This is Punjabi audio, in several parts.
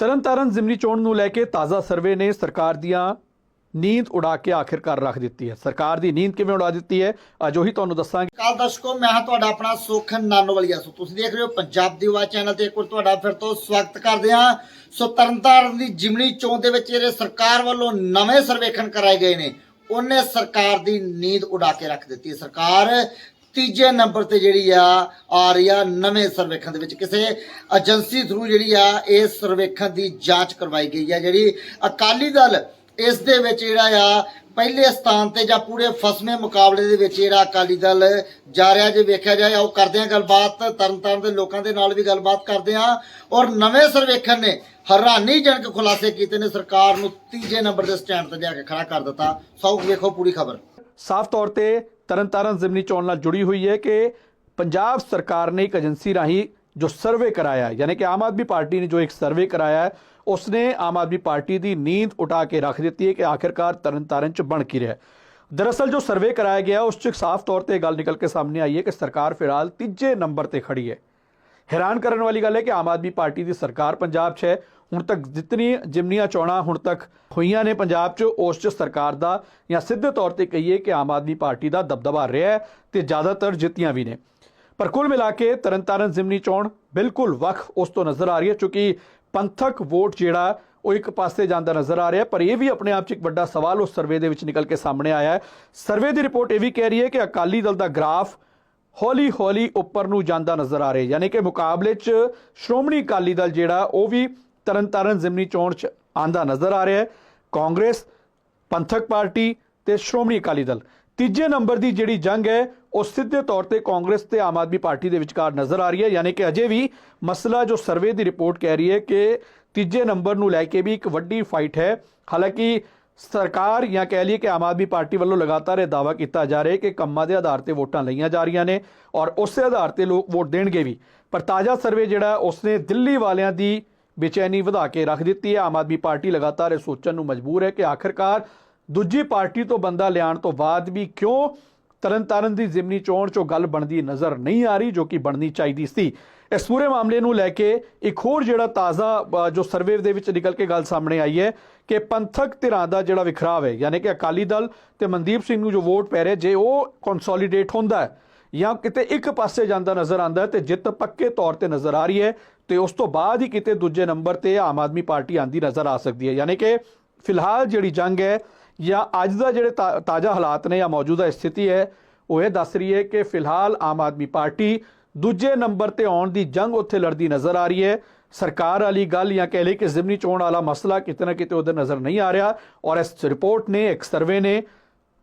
ਤਰਨਤਾਰਨ ਜ਼ਿਮਨੀ ਚੋਣ ਨੂੰ ਲੈ ਕੇ ਤਾਜ਼ਾ ਸਰਵੇ ਨੇ ਸਰਕਾਰ ਦੀਆਂ ਨੀਂਦ ਉਡਾ ਕੇ ਆਖਿਰਕਾਰ ਰੱਖ ਦਿੱਤੀ ਹੈ। ਸਰਕਾਰ ਦੀ ਨੀਂਦ ਕਿਵੇਂ ਉਡਾ ਦਿੱਤੀ ਹੈ, ਅੱਜ ਉਹੀ ਤੁਹਾਨੂੰ ਦੱਸਾਂਗੇ। ਕਾਲ ਦਰਸ਼ਕੋ, ਮੈਂ ਹਾਂ ਤੁਹਾਡਾ ਆਪਣਾ ਸੁਖ ਨਾਨੋਵਾਲੀਆ। ਸੋ ਤੁਸੀਂ ਦੇਖ ਰਹੇ ਹੋ ਪੰਜਾਬ ਦੀ ਆਵਾਜ਼ ਚੈਨਲ ਤੇ ਇੱਕ ਵਾਰ ਤੁਹਾਡਾ ਫਿਰ ਤੋਂ ਸਵਾਗਤ ਕਰਦੇ ਹਾਂ। ਸੋ ਤਰਨਤਾਰਨ ਦੀ ਜਿਮਨੀ ਚੋਣ ਦੇ ਵਿੱਚ ਜਿਹੜੇ ਸਰਕਾਰ ਵੱਲੋਂ ਨਵੇਂ ਸਰਵੇਖਣ ਕਰਾਏ ਗਏ ਨੇ, ਉਹਨੇ ਸਰਕਾਰ ਦੀ ਨੀਂਦ ਉਡਾ ਕੇ ਰੱਖ ਦਿੱਤੀ ਹੈ। ਸਰਕਾਰ ਤੀਜੇ ਨੰਬਰ ਤੇ ਜਿਹੜੀ ਆ ਆ ਰਹੀ ਆ ਨਵੇਂ ਸਰਵੇਖਣ ਦੇ ਵਿੱਚ। ਕਿਸੇ ਏਜੰਸੀ ਥਰੂ ਜਿਹੜੀ ਆ, ਇਸ ਸਰਵੇਖਣ ਦੀ ਜਾਂਚ ਕਰਵਾਈ ਗਈ ਆ ਜਿਹੜੀ ਅਕਾਲੀ ਦਲ ਇਸ ਦੇ ਵਿੱਚ ਜਿਹੜਾ ਆ, ਪਹਿਲੇ ਸਥਾਨ ਤੇ ਜਾਂ ਪੂਰੇ ਫਸਵੇਂ ਮੁਕਾਬਲੇ ਦੇ ਵਿੱਚ ਜਿਹੜਾ ਅਕਾਲੀ ਦਲ ਜਾ ਰਿਹਾ, ਜੇ ਵੇਖਿਆ ਜਾਏ ਉਹ ਕਰਦੇ ਆ ਗੱਲਬਾਤ, ਤਰਨਤਾਰਨ ਦੇ ਲੋਕਾਂ ਦੇ ਨਾਲ ਵੀ ਗੱਲਬਾਤ ਕਰਦੇ ਹਾਂ। ਔਰ ਨਵੇਂ ਸਰਵੇਖਣ ਨੇ ਹੈਰਾਨੀਜਨਕ ਖੁਲਾਸੇ ਕੀਤੇ ਨੇ, ਸਰਕਾਰ ਨੂੰ ਤੀਜੇ ਨੰਬਰ ਦੇ ਸਟੈਂਡ ਤੇ ਜਾ ਕੇ ਖੜਾ ਕਰ ਦਿੱਤਾ। ਸੌ ਵੇਖੋ ਪੂਰੀ ਖਬਰ। ਸਾਫ਼ ਤੌਰ ਤੇ ਤਰਨਤਾਰਨ ਜ਼ਿਮਨੀ ਚੋਣ ਨਾਲ ਜੁੜੀ ਹੋਈ ਹੈ ਕਿ ਪੰਜਾਬ ਸਰਕਾਰ ਨੇ ਇੱਕ ਏਜੰਸੀ ਰਾਹੀਂ ਜੋ ਸਰਵੇ ਕਰਾਇਆ ਯਾਨੀ ਕਿ ਆਮ ਆਦਮੀ ਪਾਰਟੀ ਨੇ ਜੋ ਇੱਕ ਸਰਵੇ ਕਰਾਇਆ ਉਸਨੇ ਆਮ ਆਦਮੀ ਪਾਰਟੀ ਦੀ ਨੀਂਦ ਉਟਾ ਕੇ ਰੱਖ ਦਿੱਤੀ ਹੈ ਕਿ ਆਖਿਰਕਾਰ ਤਰਨਤਾਰਨ ਚ ਬਣ ਕੀ ਰਿਹਾ ਦਰਅਸਲ ਜੋ ਸਰਵੇ ਕਰਾਇਆ ਗਿਆ, ਉਸ ਚ ਸਾਫ਼ ਤੌਰ ਤੇ ਇਹ ਗੱਲ ਨਿਕਲ ਕੇ ਸਾਹਮਣੇ ਆਈ ਹੈ ਕਿ ਸਰਕਾਰ ਫਿਲਹਾਲ ਤੀਜੇ ਨੰਬਰ ਤੇ ਖੜੀ ਹੈ। ਹੈਰਾਨ ਕਰਨ ਵਾਲੀ ਗੱਲ ਹੈ ਕਿ ਆਮ ਆਦਮੀ ਪਾਰਟੀ ਦੀ ਸਰਕਾਰ ਪੰਜਾਬ 'ਚ ਹੈ। ਹੁਣ ਤੱਕ ਜਿਤਨੀ ਜਿਮਨੀਆਂ ਚੋਣਾਂ ਹੁਣ ਤੱਕ ਹੋਈਆਂ ਨੇ ਪੰਜਾਬ 'ਚ, ਉਸ 'ਚ ਸਰਕਾਰ ਦਾ ਜਾਂ ਸਿੱਧੇ ਤੌਰ ਤੇ ਕਹੀਏ ਕਿ ਆਮ ਆਦਮੀ ਪਾਰਟੀ ਦਾ ਦਬਦਬਾ ਰਿਹਾ ਹੈ ਤੇ ਜ਼ਿਆਦਾਤਰ ਜਿੱਤੀਆਂ ਵੀ ਨੇ। ਪਰ ਕੁੱਲ ਮਿਲਾ ਕੇ ਤਰਨਤਾਰਨ ਜ਼ਿਮਨੀ ਚੋਣ ਬਿਲਕੁਲ ਵੱਖ ਉਸ ਤੋਂ ਨਜ਼ਰ ਆ ਰਹੀ ਹੈ ਕਿਉਂਕਿ ਪੰਥਕ ਵੋਟ ਜਿਹੜਾ, ਉਹ ਇੱਕ ਪਾਸੇ ਜਾਂਦਾ ਨਜ਼ਰ ਆ ਰਿਹਾ ਪਰ ਇਹ ਵੀ ਆਪਣੇ ਆਪ 'ਚ ਇੱਕ ਵੱਡਾ ਸਵਾਲ ਉਸ ਸਰਵੇ ਦੇ ਵਿੱਚ ਨਿਕਲ ਕੇ ਸਾਹਮਣੇ ਆਇਆ ਹੈ। ਸਰਵੇ ਦੀ ਰਿਪੋਰਟ ਇਹ ਵੀ ਕਹਿ ਰਹੀ ਹੈ ਕਿ ਅਕਾਲੀ ਦਲ ਦਾ ਗ੍ਰਾਫ ਹੌਲੀ ਹੌਲੀ ਉੱਪਰ ਨੂੰ ਜਾਂਦਾ ਨਜ਼ਰ ਆ ਰਿਹਾ, ਯਾਨੀ ਕਿ ਮੁਕਾਬਲੇ 'ਚ ਸ਼੍ਰੋਮਣੀ ਅਕਾਲੀ ਦਲ ਜਿਹੜਾ, ਉਹ ਵੀ ਤਰਨਤਾਰਨ ਜ਼ਿਮਨੀ ਚੋਣ 'ਚ ਆਂਦਾ ਨਜ਼ਰ ਆ ਰਿਹਾ ਹੈ। ਕਾਂਗਰਸ, ਪੰਥਕ ਪਾਰਟੀ ਤੇ ਸ਼੍ਰੋਮਣੀ ਅਕਾਲੀ ਦਲ। ਤੀਜੇ ਨੰਬਰ ਦੀ ਜਿਹੜੀ ਜੰਗ ਹੈ, ਉਹ ਸਿੱਧੇ ਤੌਰ ਤੇ ਕਾਂਗਰਸ ਤੇ ਆਮ ਆਦਮੀ ਪਾਰਟੀ ਦੇ ਵਿਚਕਾਰ ਨਜ਼ਰ ਆ ਰਹੀ ਹੈ, ਯਾਨੀ ਕਿ ਅਜੇ ਵੀ ਮਸਲਾ ਜੋ ਸਰਵੇ ਦੀ ਰਿਪੋਰਟ ਕਹਿ ਰਹੀ ਹੈ ਕਿ ਤੀਜੇ ਨੰਬਰ ਨੂੰ ਲੈ ਕੇ ਵੀ ਇੱਕ ਵੱਡੀ ਫਾਈਟ ਹੈ। ਹਾਲਾਂਕਿ ਸਰਕਾਰ ਜਾਂ ਕਹਿ ਲਈਏ ਕਿ ਆਮ ਆਦਮੀ ਪਾਰਟੀ ਵੱਲੋਂ ਲਗਾਤਾਰ ਇਹ ਦਾਅਵਾ ਕੀਤਾ ਜਾ ਰਿਹਾ ਹੈ ਕਿ ਕੰਮਾਂ ਦੇ ਆਧਾਰ ਤੇ ਵੋਟਾਂ ਲਈਆਂ ਜਾ ਰਹੀਆਂ ਨੇ ਔਰ ਉਸੇ ਆਧਾਰ ਤੇ ਲੋਕ ਵੋਟ ਦੇਣਗੇ ਵੀ। ਪਰ ਤਾਜ਼ਾ ਸਰਵੇ ਜਿਹੜਾ ਉਸਨੇ ਦਿੱਲੀ ਵਾਲਿਆਂ ਦੀ ਬੇਚੈਨੀ ਵਧਾ ਕੇ ਰੱਖ ਦਿੱਤੀ ਹੈ। ਆਮ ਆਦਮੀ ਪਾਰਟੀ ਲਗਾਤਾਰ ਇਹ ਸੋਚਣ ਨੂੰ ਮਜਬੂਰ ਹੈ ਕਿ ਆਖਰਕਾਰ ਦੂਜੀ ਪਾਰਟੀ ਤੋਂ ਬੰਦਾ ਲਿਆਉਣ ਤੋਂ ਬਾਅਦ ਵੀ ਕਿਉਂ ਤਰਨਤਾਰਨ ਦੀ ਜ਼ਿਮਨੀ ਚੋਣ ਚੋਂ ਗੱਲ ਬਣਦੀ ਨਜ਼ਰ ਨਹੀਂ ਆ ਰਹੀ, ਜੋ ਕਿ ਬਣਨੀ ਚਾਹੀਦੀ ਸੀ। ਇਸ ਪੂਰੇ ਮਾਮਲੇ ਨੂੰ ਲੈ ਕੇ ਇੱਕ ਹੋਰ ਜਿਹੜਾ ਤਾਜ਼ਾ ਜੋ ਸਰਵੇ ਦੇ ਵਿੱਚ ਨਿਕਲ ਕੇ ਗੱਲ ਸਾਹਮਣੇ ਆਈ ਹੈ ਕਿ ਪੰਥਕ ਧਿਰਾਂ ਦਾ ਜਿਹੜਾ ਵਿਖਰਾਵ ਹੈ, ਯਾਨੀ ਕਿ ਅਕਾਲੀ ਦਲ ਤੇ ਮਨਦੀਪ ਸਿੰਘ ਨੂੰ ਜੋ ਵੋਟ ਪੈ ਰਿਹਾ, ਜੇ ਉਹ ਕੰਸੋਲੀਡੇਟ ਹੁੰਦਾ ਹੈ ਜਾਂ ਕਿਤੇ ਇੱਕ ਪਾਸੇ ਜਾਂਦਾ ਨਜ਼ਰ ਆਉਂਦਾ ਹੈ ਤੇ ਜਿੱਤ ਪੱਕੇ ਤੌਰ ਤੇ ਨਜ਼ਰ ਆ ਰਹੀ ਹੈ ਤੇ ਉਸ ਤੋਂ ਬਾਅਦ ਹੀ ਕਿਤੇ ਦੂਜੇ ਨੰਬਰ ਤੇ ਆਮ ਆਦਮੀ ਪਾਰਟੀ ਆਂਦੀ ਨਜ਼ਰ ਆ ਸਕਦੀ ਹੈ। ਯਾਨੀ ਕਿ ਫਿਲਹਾਲ ਜਿਹੜੀ ਜੰਗ ਹੈ ਜਾਂ ਅੱਜ ਦਾ ਜਿਹੜੇ ਤਾ- ਤਾਜ਼ਾ ਹਾਲਾਤ ਨੇ ਜਾਂ ਮੌਜੂਦਾ ਸਥਿਤੀ ਹੈ, ਉਹ ਇਹ ਦੱਸ ਰਹੀ ਹੈ ਕਿ ਫਿਲਹਾਲ ਆਮ ਆਦਮੀ ਪਾਰਟੀ ਦੂਜੇ ਨੰਬਰ ਤੇ ਆਉਣ ਦੀ ਜੰਗ ਉੱਥੇ ਲੜਦੀ ਨਜ਼ਰ ਆ ਰਹੀ ਹੈ। ਸਰਕਾਰ ਵਾਲੀ ਗੱਲ ਜਾਂ ਕਹਿ ਲਈ ਕਿ ਜ਼ਿਮਨੀ ਚੋਣ ਵਾਲਾ ਮਸਲਾ ਕਿਤੇ ਨਾ ਕਿਤੇ ਉਧਰ ਨਜ਼ਰ ਨਹੀਂ ਆ ਰਿਹਾ ਔਰ ਇਸ ਰਿਪੋਰਟ ਨੇ, ਇੱਕ ਸਰਵੇ ਨੇ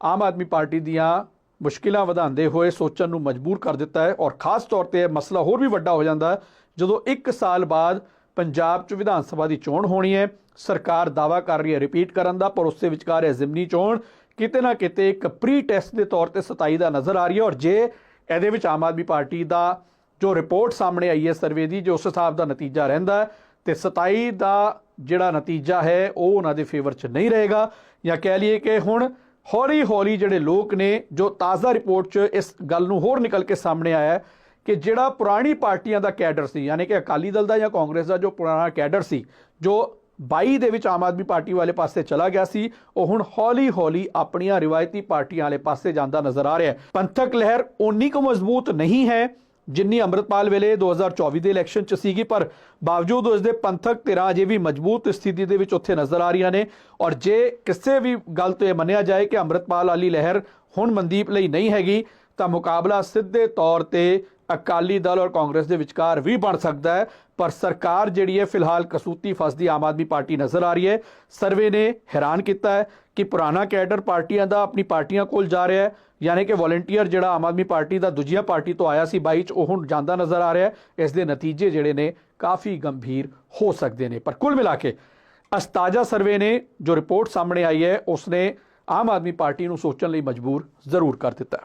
ਆਮ ਆਦਮੀ ਪਾਰਟੀ ਦੀਆਂ ਮੁਸ਼ਕਿਲਾਂ ਵਧਾਉਂਦੇ ਹੋਏ ਸੋਚਣ ਨੂੰ ਮਜਬੂਰ ਕਰ ਦਿੱਤਾ ਹੈ ਔਰ ਖਾਸ ਤੌਰ ਤੇ ਇਹ ਮਸਲਾ ਹੋਰ ਵੀ ਵੱਡਾ ਹੋ ਜਾਂਦਾ ਜਦੋਂ 1 ਸਾਲ ਬਾਅਦ ਪੰਜਾਬ 'ਚ ਵਿਧਾਨ ਸਭਾ ਦੀ ਚੋਣ ਹੋਣੀ ਹੈ, ਸਰਕਾਰ ਦਾਵਾ ਕਰ ਰਹੀ ਹੈ ਰਿਪੀਟ ਕਰਨ ਦਾ, ਪਰ ਉਸੇ ਵਿਚਕਾਰ ਇਹ ਜ਼ਿਮਨੀ ਚੋਣ ਕਿਤੇ ਨਾ ਕਿਤੇ ਇੱਕ ਪ੍ਰੀ ਟੈਸਟ ਦੇ ਤੌਰ ਤੇ 27 ਦਾ ਨਜ਼ਰ ਆ ਰਹੀ ਹੈ ਔਰ ਜੇ ਇਹਦੇ ਵਿੱਚ ਆਮ ਆਦਮੀ ਪਾਰਟੀ ਦਾ ਜੋ ਰਿਪੋਰਟ ਸਾਹਮਣੇ ਆਈ ਹੈ ਸਰਵੇ ਦੀ, ਜੋ ਉਸ ਹਿਸਾਬ ਦਾ ਨਤੀਜਾ ਰਹਿੰਦਾ ਹੈ, ਤੇ 27 ਦਾ ਜਿਹੜਾ ਨਤੀਜਾ ਹੈ, ਉਹ ਉਹਨਾਂ ਦੇ ਫੇਵਰ 'ਚ ਨਹੀਂ ਰਹੇਗਾ। ਜਾਂ ਕਹਿ ਲਈਏ ਕਿ ਹੁਣ ਹੌਲੀ ਹੌਲੀ ਜਿਹੜੇ ਲੋਕ ਨੇ, ਜੋ ਤਾਜ਼ਾ ਰਿਪੋਰਟ 'ਚ ਇਸ ਗੱਲ ਨੂੰ ਹੋਰ ਨਿਕਲ ਕੇ ਸਾਹਮਣੇ ਆਇਆ ਕਿ ਜਿਹੜਾ ਪੁਰਾਣੀ ਪਾਰਟੀਆਂ ਦਾ ਕੈਡਰ ਸੀ, ਯਾਨੀ ਕਿ ਅਕਾਲੀ ਦਲ ਦਾ ਜਾਂ ਕਾਂਗਰਸ ਦਾ ਜੋ ਪੁਰਾਣਾ ਕੈਡਰ ਸੀ, ਜੋ 22 ਦੇ ਵਿੱਚ ਆਮ ਆਦਮੀ ਪਾਰਟੀ ਵਾਲੇ ਪਾਸੇ ਚਲਾ ਗਿਆ ਸੀ। ਉਹ ਹੁਣ ਹੌਲੀ ਹੌਲੀ ਆਪਣੀਆਂ ਰਿਵਾਇਤੀ ਪਾਰਟੀਆਂ ਵਾਲੇ ਪਾਸੇ ਜਾਂਦਾ ਨਜ਼ਰ ਆ ਰਿਹਾ ਹੈ। ਪੰਥਕ ਲਹਿਰ ਓਨੀ ਕੁ ਮਜ਼ਬੂਤ ਨਹੀਂ ਹੈ ਜਿੰਨੀ ਅੰਮ੍ਰਿਤਪਾਲ ਵੇਲੇ 2024 ਦੇ ਇਲੈਕਸ਼ਨ ਚ ਸੀਗੀ, ਪਰ ਬਾਵਜੂਦ ਉਸ ਦੇ ਪੰਥਕ ਧਿਰਾਂ ਅਜੇ ਵੀ ਮਜ਼ਬੂਤ ਸਥਿਤੀ ਦੇ ਵਿੱਚ ਉੱਥੇ ਨਜ਼ਰ ਆ ਰਹੀਆਂ ਨੇ। ਔਰ ਜੇ ਕਿਸੇ ਵੀ ਗੱਲ ਤੋਂ ਇਹ ਮੰਨਿਆ ਜਾਏ ਕਿ ਅੰਮ੍ਰਿਤਪਾਲ ਵਾਲੀ ਲਹਿਰ ਹੁਣ ਮਨਦੀਪ ਲਈ ਨਹੀਂ ਹੈਗੀ, ਤਾਂ ਮੁਕਾਬਲਾ ਸਿੱਧੇ ਤੌਰ ਤੇ ਅਕਾਲੀ ਦਲ ਔਰ ਕਾਂਗਰਸ ਦੇ ਵਿਚਕਾਰ ਵੀ ਬਣ ਸਕਦਾ ਹੈ, ਪਰ ਸਰਕਾਰ ਜਿਹੜੀ ਹੈ, ਫਿਲਹਾਲ ਕਸੂਤੀ ਫਸਦੀ ਆਮ ਆਦਮੀ ਪਾਰਟੀ ਨਜ਼ਰ ਆ ਰਹੀ ਹੈ। ਸਰਵੇ ਨੇ ਹੈਰਾਨ ਕੀਤਾ ਹੈ ਕਿ ਪੁਰਾਣਾ ਕੈਡਰ ਪਾਰਟੀਆਂ ਦਾ ਆਪਣੀ ਪਾਰਟੀਆਂ ਕੋਲ ਜਾ ਰਿਹਾ ਹੈ, ਯਾਨੀ ਕਿ ਵੋਲੰਟੀਅਰ ਜਿਹੜਾ ਆਮ ਆਦਮੀ ਪਾਰਟੀ ਦਾ ਦੂਜੀਆਂ ਪਾਰਟੀ ਤੋਂ ਆਇਆ ਸੀ, ਬਾਈ ਚ ਉਹ ਹੁਣ ਜਾਂਦਾ ਨਜ਼ਰ ਆ ਰਿਹਾ ਹੈ। ਇਸ ਦੇ ਨਤੀਜੇ ਜਿਹੜੇ ਨੇ, ਕਾਫੀ ਗੰਭੀਰ ਹੋ ਸਕਦੇ ਨੇ। ਪਰ ਕੁੱਲ ਮਿਲਾ ਕੇ ਅਸਤਾਜ਼ਾ ਸਰਵੇ ਨੇ ਜੋ ਰਿਪੋਰਟ ਸਾਹਮਣੇ ਆਈ ਹੈ, ਉਸਨੇ ਆਮ ਆਦਮੀ ਪਾਰਟੀ ਨੂੰ ਸੋਚਣ ਲਈ ਮਜਬੂਰ ਜ਼ਰੂਰ ਕਰ ਦਿੱਤਾ